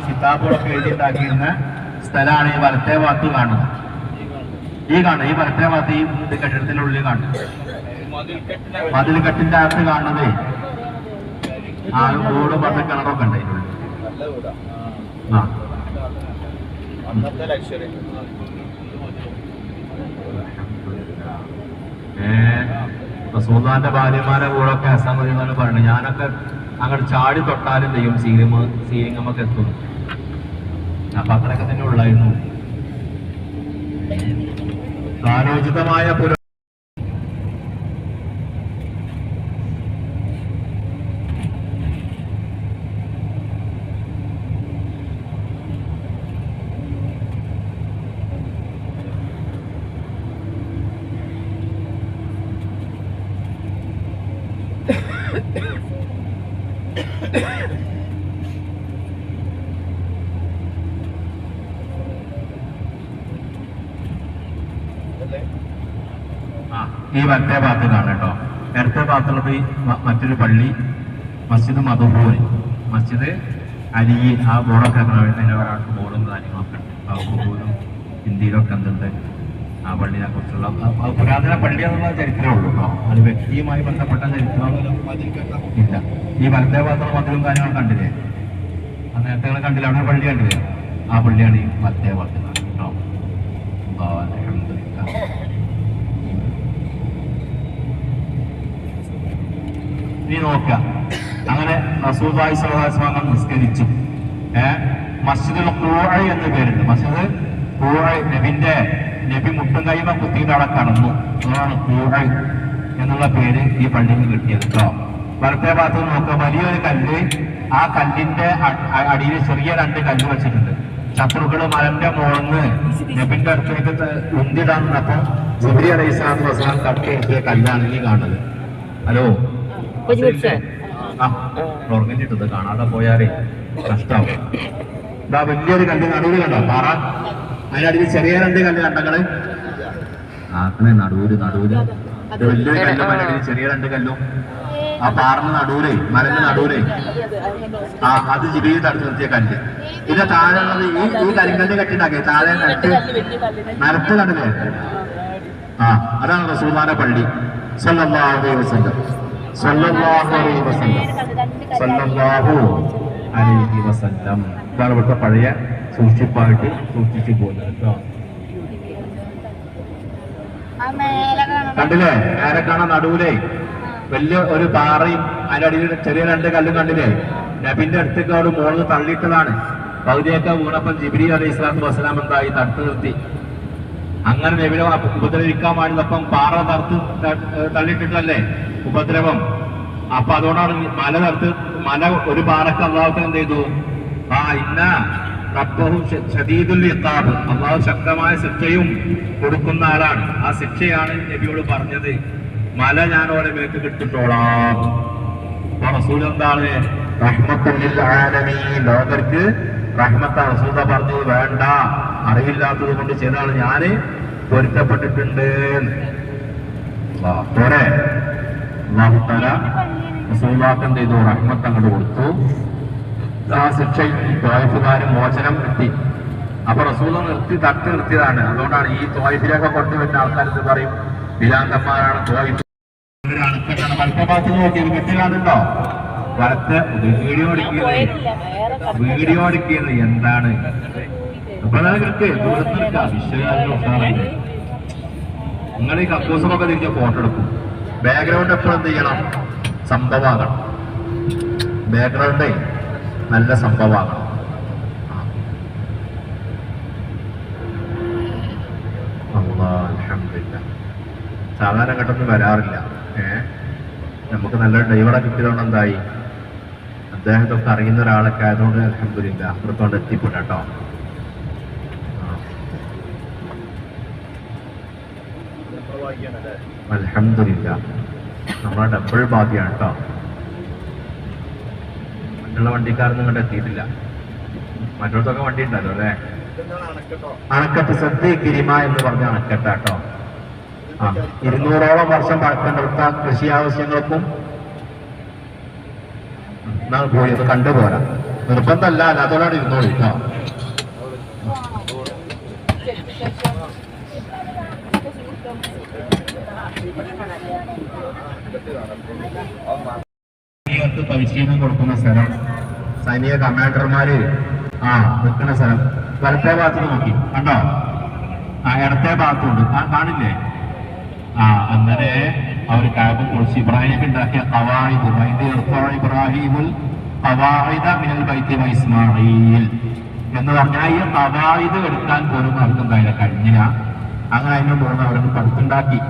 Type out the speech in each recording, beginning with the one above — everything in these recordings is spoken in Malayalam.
കിതാബുകളൊക്കെ എഴുതിയിട്ടുണ്ടാക്കിയിരുന്ന സ്ഥലമാണ് ഈ വലത്തെ ഭാഗത്ത് കാണുന്നത്. ഈ കാണുന്നത് ഈ വലത്തെ ഭാഗത്ത് ഈ കെട്ടിടത്തിനുള്ളിൽ കാണുന്നത്. മതിൽ കെട്ടിന്റെ അകത്ത് കാണുന്നത് ആ കൂട് പത്ത് കിണറൊക്കെ ഉണ്ട് അതിനുള്ളിൽ. ആ. ഒക്കെ ലക്ഷറി റസൂദാന്റെ ഭാര്യമാരെ കൂടൊക്കെ അസമതി എന്നാണ് പറയുന്നത്. ഞാനൊക്കെ അങ്ങോട്ട് ചാടി തൊട്ടാലും ചെയ്യും സീലിമ നമുക്ക് എത്തും. അപ്പൊ അത്രയൊക്കെ തന്നെ ഉള്ളായിരുന്നു. കാലോചിതമായ പുര ആ, ഈ വലത്തെ ഭാഗത്ത് കാണാം കേട്ടോ ഇടത്തെ ഭാഗത്തുള്ളത് മറ്റൊരു പള്ളി മസ്ജിദ് മധുപൂർ മസ്ജിദ് അലി ആ ബോർഡൊക്കെ അതിന്റെ ഒരാൾക്ക് ബോർഡും കാര്യങ്ങളൊക്കെ ഉണ്ട്. മധുപൂരും ഹിന്ദിയിലൊക്കെ എന്തുണ്ട് ആ പള്ളിനെ കുറിച്ചുള്ള പുരാതന പള്ളി എന്നുള്ള ചരിത്രമേ ഉള്ളൂ കേട്ടോ. അത് വ്യക്തിയുമായി ബന്ധപ്പെട്ട ചരിത്രം ഇല്ല. ഈ വലത്തെ ഭാഗത്തുള്ള മധുരവും കാര്യങ്ങളും കണ്ടില്ലേ? ആ നേരത്തെ കണ്ടില്ല? അവിടെ പള്ളി കണ്ടില്ലേ? ആ പള്ളിയാണ് ഈ വലത്തെ ഭാഗത്ത് കേട്ടോ. നീ നോക്ക അങ്ങനെ റസൂബായി സലഹാസ്മാങ്ങൾ നിസ്കരിച്ചു. ഏഹ് മസ്ജിദുൽ കൂഴ എന്ന് പേരുണ്ട്. മസ്ജിദ് കൂഴ നബിന്റെ നബി മുട്ടും കൈമ കുത്തിയിട്ട് അവിടെ കടന്നു. അതാണ് കൂഴ എന്നുള്ള പേര് ഈ പള്ളിയിൽ കിട്ടിയത് കേട്ടോ വലത്തെ ഭാഗത്ത് നോക്കുക. വലിയൊരു കല്ല്. ആ കല്ലിന്റെ അടിയിൽ ചെറിയ രണ്ട് കല്ല് വെച്ചിട്ടുണ്ട്. ശത്രുക്കൾ മലന്റെ മുളന്ന് നബിന്റെ അടുത്തേക്ക് ഉന്തിടാൻ നിന്നപ്പോ ജിബ്രി അലൈഹി വസ്സലാം തട്ടിയെടുത്തിയ കല്ലാണ് ഈ കാണുന്നത്. ഹലോ? ഇട്ടത് കാണാതെ പോയാലേ കഷ്ടാവും. ഇതാ വലിയൊരു കല്ല് നടുവിൽ കണ്ടോ? പാറ. അതിനടിയിൽ ചെറിയ രണ്ട് കല്ല് കണ്ടങ്ങൾ ആക്കണേ നടുവിൽ ഇത് വലിയൊരു കല്ലും അതിനടിയിൽ ചെറിയ രണ്ട് കല്ലും. ആ പാറിന് നടുവിലേ മലന്റെ നടുവിലേ. ആ അത് ജിബിയിൽ തടുത്ത് നിർത്തിയ കല്ല്. പിന്നെ താഴെ ഉള്ളത് ഈ ഈ കരിങ്കല്ല് കെട്ടിണ്ടാക്കിയ. താഴെ നട്ട് നരത്ത് കണ്ടില്ലേ ആ അതാണ് റസൂൽമാന്റെ പള്ളി. അലൈഹി വസല്ലം. വസല്ലം. ഇതാണ് ഇവിടുത്തെ പഴയ സൂക്ഷിപ്പായിട്ട് സൂക്ഷിച്ചു പോകുന്നത് കേട്ടോ. കണ്ടില്ലേ? നേരെ കാണാൻ നടുവിലേ വലിയ ഒരു പാറയും അതിന്റെ അടിയിൽ ചെറിയ രണ്ട് കല്ലും കണ്ടില്ലേ? നബിന്റെ അടുത്തേക്ക് അവിടെ മോളിൽ തള്ളിയിട്ടതാണ്. പകുതിയൊക്കെ വീണപ്പം ജിബിരി അലൈഹി ഇസ്ലാത്തു വസ്സലാം എന്തായി? തടുത്ത് നിർത്തി. അങ്ങനെ നബിനെ ഉപദ്രവിക്കാൻ വേണ്ടിയപ്പം പാറ തടുത്ത് തള്ളിയിട്ടിട്ടല്ലേ? ഉപദ്രവം. അപ്പൊ അതുകൊണ്ടാണ് മല നിർത്തി മല ഒരു പാറക്ക് അള്ളാഹുത്തിന് എന്ത് ചെയ്തു? ആ ഇന്ന റബ്ബഹു ഷദീദുൽ ഇഖാബ്. അള്ളാഹു ശക്തമായ ശിക്ഷയും കൊടുക്കുന്ന ആളാണ്. ആ ശിക്ഷയാണ് നബിയോട് പറഞ്ഞത്. മല ഞാൻ ഓരോ മേക്ക് കിട്ടിട്ടോളാം. അപ്പൊ റസൂൽ എന്താണ്? ലോകർക്ക് റഹ്മത്ത റസൂദ പറഞ്ഞത്? വേണ്ട. അറിവില്ലാത്തത് കൊണ്ട് ചെയ്താണ് ഞാൻ പൊരുത്തപ്പെട്ടിട്ടുണ്ട്. പോരെ. അള്ളാഹുത്താല റസൂലാക്ക് ചെയ്തു റഹ്മത്ത് അങ്ങോട്ട് കൊടുത്തു. ആ ശിക്ഷയും തോയഫുകാരും മോചനം കിട്ടി. അപ്പൊ റസൂല നിർത്തി തട്ടി നിർത്തിയതാണ്. അതുകൊണ്ടാണ് ഈ തോയഫിലൊക്കെ കൊണ്ടുവരുന്ന ആൾക്കാർക്ക് പറയും? വിലാന്തന്മാരാണ് തോയഫ്. അണക്കെട്ടാണ് വലത്തെ വീഡിയോ വീഡിയോ എടുക്കുന്നത് എന്താണ്? നിങ്ങൾ ഈ കക്കൂസമൊക്കെ തിരിഞ്ഞ ഫോട്ടോ എടുക്കും. ബാക്ക്ഗ്രൗണ്ട് എപ്പോഴും എന്ത് ചെയ്യണം? സംഭവമാകണം. ബാക്ക്ഗ്രൗണ്ടേ നല്ല സംഭവമാകണം. സാധാരണ ഘട്ടത്തിൽ വരാറില്ല. ഏ? നമുക്ക് നല്ല ഡ്രൈവറെ കിട്ടിയതുകൊണ്ട് എന്തായി? അദ്ദേഹത്തൊക്കെ അറിയുന്ന ഒരാളൊക്കെ ആയതുകൊണ്ട് അലഹമില്ല അപ്പുറത്തോണ്ട് എത്തിപ്പെട്ട കേട്ടോ. അലഹമില്ല നമ്മളെ ഡബിൾ ബാധ്യാണ് കേട്ടോ മറ്റുള്ള വണ്ടിക്കാരൊന്നും കണ്ട് എത്തിയിട്ടില്ല. മറ്റുള്ളതൊക്കെ വണ്ടി ഉണ്ടല്ലോ അല്ലേ? അണക്കെട്ട്? സദ്യ കിരിമ എന്ന് പറഞ്ഞ അണക്കെട്ടാട്ടോ ആ ഇരുന്നൂറോളം വർഷം പഴക്കമെടുത്ത കൃഷി ആവശ്യങ്ങൾക്കും എന്നാൽ പോയി അത് കണ്ടുപോരാ. നിർബന്ധമല്ല അല്ലാത്തോടാണ് ഇരുന്നോളി കേട്ടോ സൈനികർക്ക് പരിശീലനം കൊടുക്കുന്ന സ്ഥലം. സൈനിക കമാൻഡർമാര് ആ നിൽക്കുന്ന സ്ഥലം. വലത്തെ ഭാഗത്ത് നോക്കി. കണ്ടോ? ആ ഇടത്തെ ഭാഗത്തുണ്ട്. ആ കാണില്ലേ? ആ അങ്ങനെ അവർ കാബ് കുറിച്ച് ഇബ്രാഹിം ഉണ്ടാക്കിയ കവായിദ് ഇബ്രാഹിമുൽ കവായിദ മിനൽ ഇസ്മായിൽ എന്ന് പറഞ്ഞാൽ ഈ കവായിദ് എടുക്കാൻ പോലും അവർക്ക് എന്തായാലും കഴിഞ്ഞില്ല. അങ്ങനെ അതിനെ പോകുന്ന അവർക്ക് പടുത്തുണ്ടാക്കി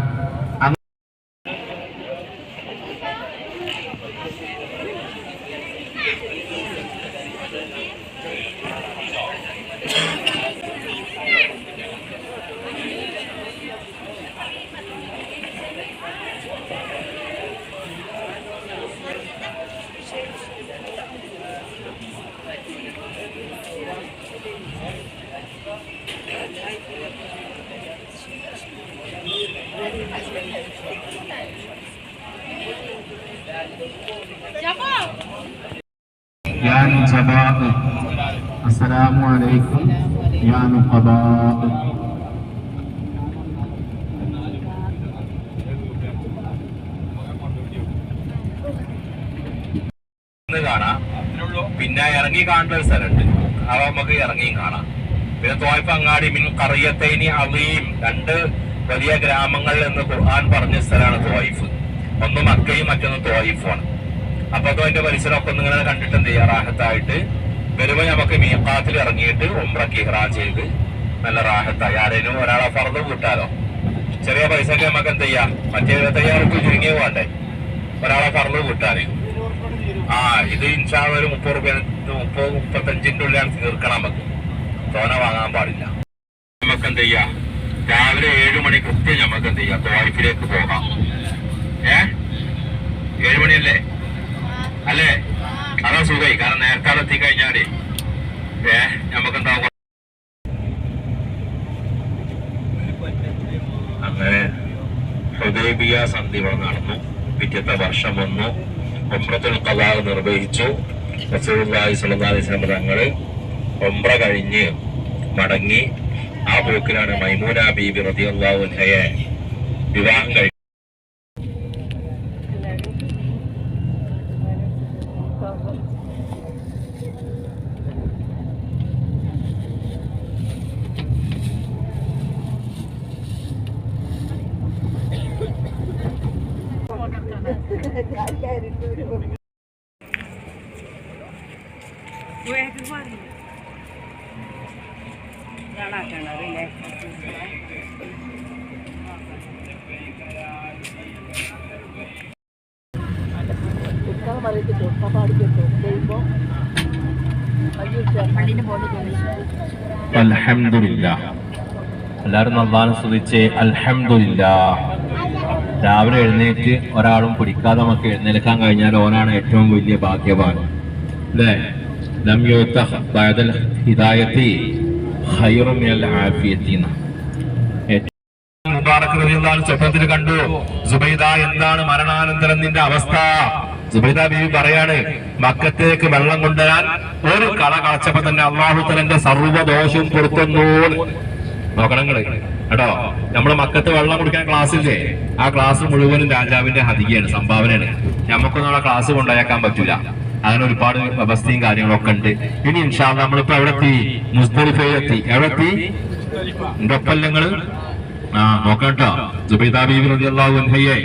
يا نجباء السلام عليكم يا نقباء കാണാം പിന്നെ ഇറങ്ങി കാണേണ്ട ഒരു സ്ഥലമുണ്ട് അവ നമുക്ക് ഇറങ്ങിയും കാണാം പിന്നെ തോയ്പ അങ്ങാടി മിൻ കറിയത്തൈനി അലീം രണ്ട് വലിയ ഗ്രാമങ്ങൾ എന്ന് ഖുർആൻ പറഞ്ഞ സ്ഥലമാണ് തോയിഫ് ഒന്ന് മക്കയും മറ്റൊന്ന് തോയിഫുമാണ് അപ്പൊ അതോ അതിന്റെ പരിസരമൊക്കെ ഒന്ന് ഇങ്ങനെ കണ്ടിട്ട് എന്ത് ചെയ്യാം? റാഹത്തായിട്ട്. വരുമ്പോ നമുക്ക് മീക്കാത്തിൽ ഇറങ്ങിയിട്ട് ഉംറക്ക് ഇഹ്റാൻ ചെയ്ത് നല്ല റാഹത്തായി. ആരേലും ഒരാളെ ഫറന്ന് കൂട്ടാലോ? ചെറിയ പൈസക്ക് നമുക്ക് എന്ത് ചെയ്യാം? മറ്റേ എഴുപത്തയ്യായിരം റുപ്യ ചുരുങ്ങിയ വേണ്ടേ ഒരാളെ ഫറന്ന് കൂട്ടാന്. ആ ഇത് ഇൻഷാ ഒരു മുപ്പത് റുപ്യ മുപ്പത് മുപ്പത്തഞ്ചിന്റെ ഉള്ളിലാണ് തീർക്കണം നമുക്ക്. തോന വാങ്ങാൻ പാടില്ല. നമുക്ക് എന്ത് ചെയ്യാം? രാവിലെ ഏഴു മണി കൃത്യം നമുക്ക് എന്ത് ചെയ്യാം? തോഴിപ്പിലേക്ക് പോകാം. ഏ? ഏഴു മണിയല്ലേ? അല്ലേ? അതാ സുഖമായി കാരണം നേരത്തെ എത്തി കഴിഞ്ഞാൽ ഏ നമുക്ക് എന്താ അങ്ങനെ ഹൃദയബിയ സന്ധി ഇവിടെ നടന്നു. പിറ്റത്തെ വർഷം വന്നു. ഒമ്രത്തുൽ കലാഹ് നിർവഹിച്ചു. സ്വല്ലല്ലാഹി അലൈഹി തങ്ങൾ ഒമ്ര കഴിഞ്ഞ് മടങ്ങി ആ പോക്കിലാണ് മൈമൂന ബീബി റളിയല്ലാഹു അൻഹയെ വിവാഹം എല്ലാവരും നന്നാണ് സ്തുതിച്ച് അൽഹംദുലില്ല. രാവിലെ എഴുന്നേറ്റ് ഒരാളും പിടിക്കാതെ നമുക്ക് എഴുന്നേൽക്കാൻ കഴിഞ്ഞാൽ ഓനാണ് ഏറ്റവും വലിയ ഭാഗ്യവാൻ. അല്ലേ സ്വപ്നത്തിൽ കണ്ടു. സുബൈദ എന്താണ് മരണാനന്തരം നിന്റെ അവസ്ഥ? സുബൈദ ബീവി പറയാണ് മക്കത്തേക്ക് വെള്ളം കൊണ്ടുവരാൻ ഒരു കള കളച്ചപ്പോ തന്നെ അള്ളാഹുത്തലന്റെ സർവദോഷവും പുറത്തുന്നു നോക്കണങ്ങൾ കേട്ടോ? നമ്മൾ മക്കത്ത് വെള്ളം കുടിക്കാൻ ക്ലാസ് ഇല്ലേ? ആ ക്ലാസ് മുഴുവനും രാജാവിന്റെ ഹതികയാണ് സംഭാവനയാണ്. നമുക്കൊന്നും ആ ക്ലാസ് കൊണ്ടുപോയേക്കാൻ പറ്റൂല. അങ്ങനെ ഒരുപാട് വ്യവസ്ഥയും കാര്യങ്ങളൊക്കെ ഉണ്ട്. ഇനി ഇൻഷാൽ നമ്മളിപ്പോ എവിടെ എത്തി? മുസ്തലിഫയിലെത്തി എവിടെ എത്തി? എന്റെ ഒപ്പല്ലങ്ങൾ ആ നോക്കട്ടോ ബീബി റളിയല്ലാഹു അൻഹയെ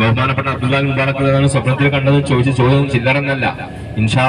ബഹുമാനപ്പെട്ട അബ്ദുല്ലാഹി സ്വപ്നത്തിൽ കണ്ടത് ചോദിച്ച ചോദ്യം ചില്ലറന്നല്ല. ഇൻഷാ